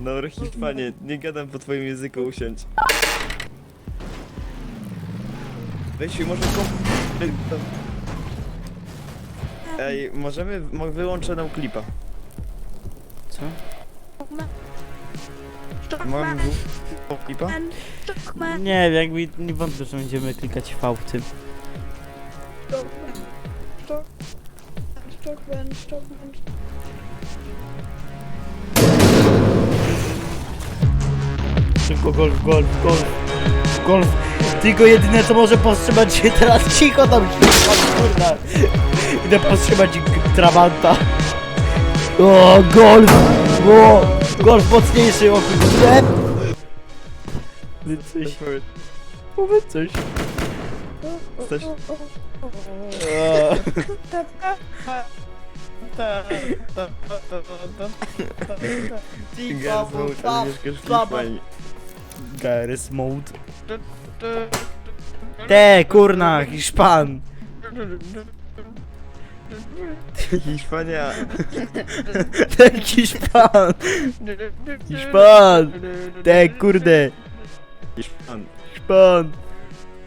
No Hiszpanie, nie gadam po twoim języku, usiądź. Weź może kom... wy- Ej, możemy... mo- Wyłączę nam klipa. Co? Mam w... klipa? Nie, jakby nie wątpię, że będziemy klikać V w tym. Szybko golf, golf, golf, golf. Tylko jedyne co może powstrzymać się teraz cicho tam kurwa. Idę powstrzymać Trabanta. O, golf! O, golf mocniejszy, o kurde. Coś, powiedz coś. Coś... Mode, ale mieszkasz w Hiszpanii. Garys mode. Te, kurna, Hiszpan. Hiszpania. Te, Hiszpan. Hiszpan. Te, kurde. Hiszpan. Hiszpan.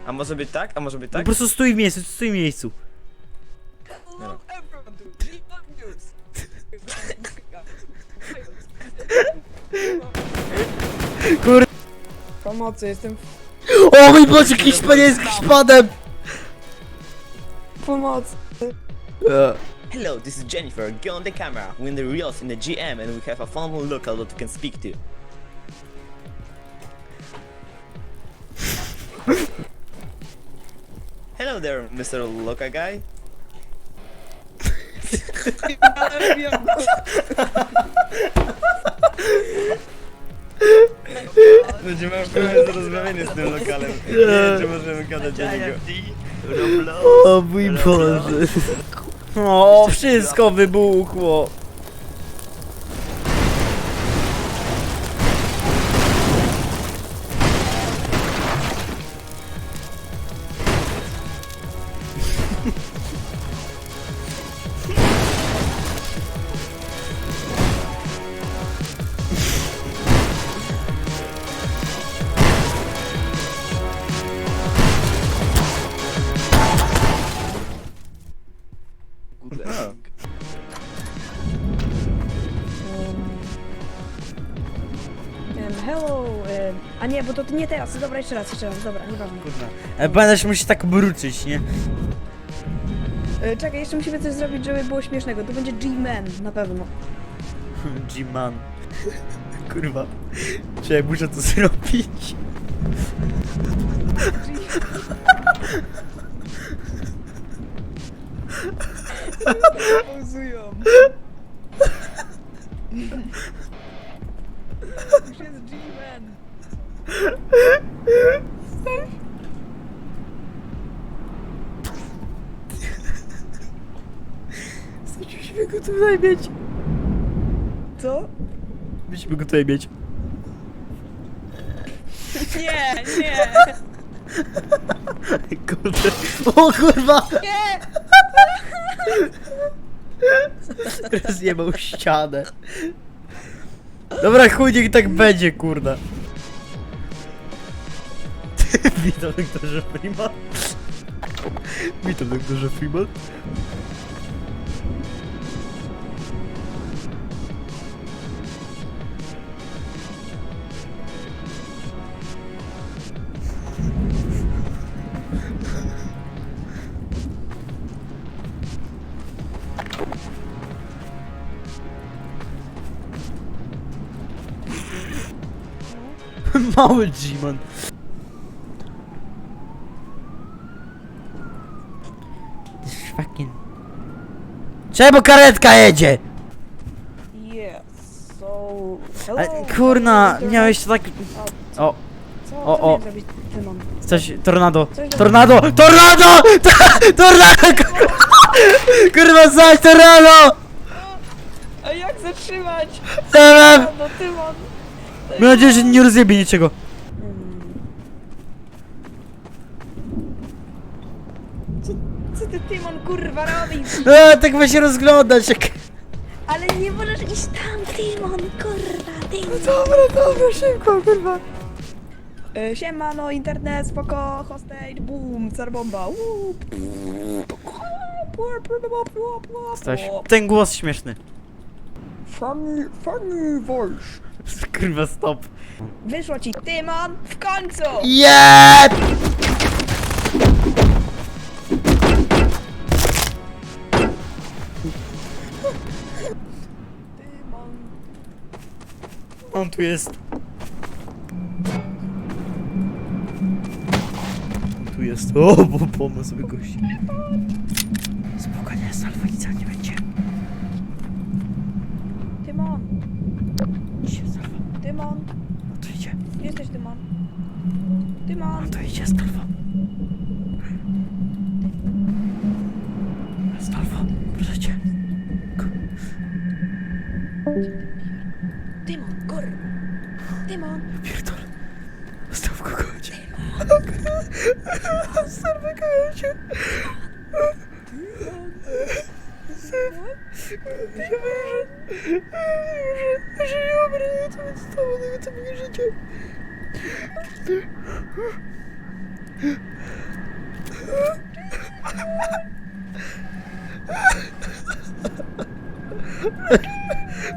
A może być tak? A może być Po tak? prostu stój w miejscu, stój w miejscu. Kur... Pomocy, jestem O mój Boże, Hiszpan jest Hiszpanem! pomocy. E, Hello, this is Jennifer. Go on the camera. We're in the reels in the GM and we have a formal local that you can speak to. Hello there, Mr. Loka guy. Będziemy miał problem z rozmawianiem z tym lokalem. Nie wiem, czy możemy gadać do niego. O mój Boże. O, wszystko wybuchło. Nie, teraz. Dobra, jeszcze raz, jeszcze raz. Dobra, nieważne. E, Pamiętasz, musisz tak mruczyć, nie? E, czekaj, jeszcze musimy coś zrobić, żeby było śmiesznego. To będzie G-Man, na pewno. G-Man. Kurwa. Czy ja muszę to zrobić? Pauzują. Już jest G-Man. Musimy go tutaj mieć. Co? Musimy go tutaj mieć. Nie, nie. Kurde. O kurwa! Nie! Rozjebał ścianę. Dobra, chuj, niech tak będzie, kurda. Witam, doktorze Freeman. Witam, doktorze Freeman. Mały G-man. Fucking... Czemu karetka jedzie? Yes, so... Ale, kurna, miałeś to tak... O, Co, o, co o. miałem zrobić, Tymon? coś... Tornado. Tornado! Tornado! Tornado! Kurwa, zaś tornado! A jak zatrzymać? Wiem! No Tymon! Mam nadzieję, że nie rozjebie niczego. Co ty Tymon kurwa robisz? A, tak ma się rozglądać jak... Ale nie możesz iść tam, Tymon! Kurwa, Tymon. Dobra, dobra, szybko, kurwa. E, Siemano, internet, spoko, hostage, boom, carbomba, uuu. Staś, ten głos śmieszny. Funny, funny voice. Kurwa, stop. Wyszło ci Tymon w końcu! Jeb! Tymon. On tu jest. On tu jest. O, bo pomysł sobie gości. Spokojnie, Salwa, nic nie będzie. Tymon, Idzie, Salwa. Tymon, No to idzie. gdzie jesteś Tymon? Tymon, No to idzie. Salwa, Tymon, Pierdol. Zostaw kogo chodzi. Salwa, kogo cię. że nie obrę, to będzie stało, tego co moje życie.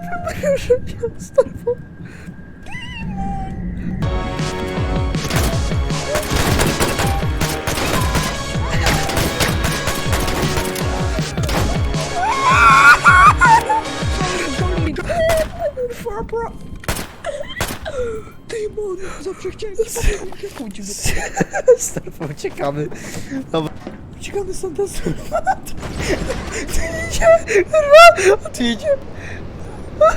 Przepraszam, że mnie starwał. Tymon, zawsze chciałem ci powiedzieć, że kłócił Starwa, uciekamy. Dobra. Uciekamy stąd Starwa. Tu idzie, kurwa, on tu idzie.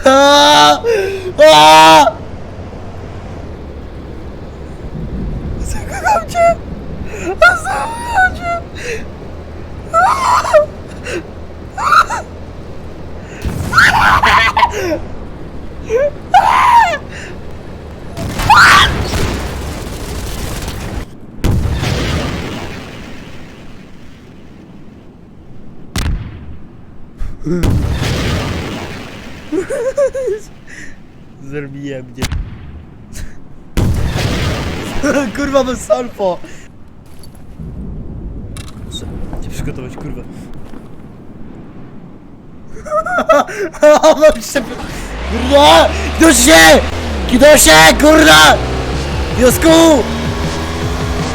Aaaa! Aaaa! Zakocham cię! Zakocham cię! Zrobiłem mnie. kurwa, bez salpo! Muszę cię przygotować, kurwa. Mam się... Kurwa! Kidosie! Kidosie, kurwa! Kidosku!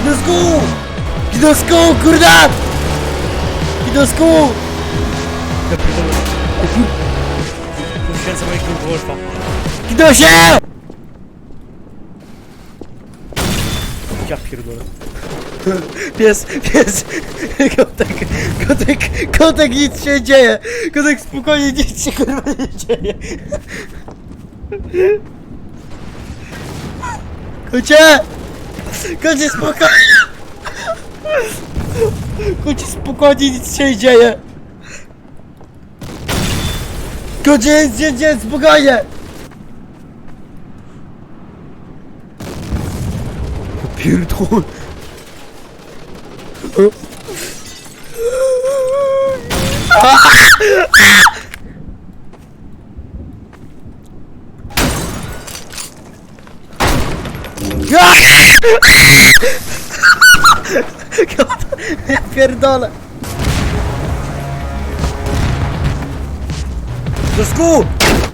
Kidosku! Kidosku, kurwa! Kidosku! Ja pierdolę. Poświęcę mojego Wolfa. Kidosie! Ja pierdolę. Pies, pies, kotek, kotek, kotek, nic się nie dzieje. Kotek, spokojnie, nic się kurwa nie dzieje. Kocie! Kocie, spokojnie! Kocie, spokojnie, nic się nie dzieje. Się nie dzieje, spokojnie! Pierdol. Ja pierdolę. To school!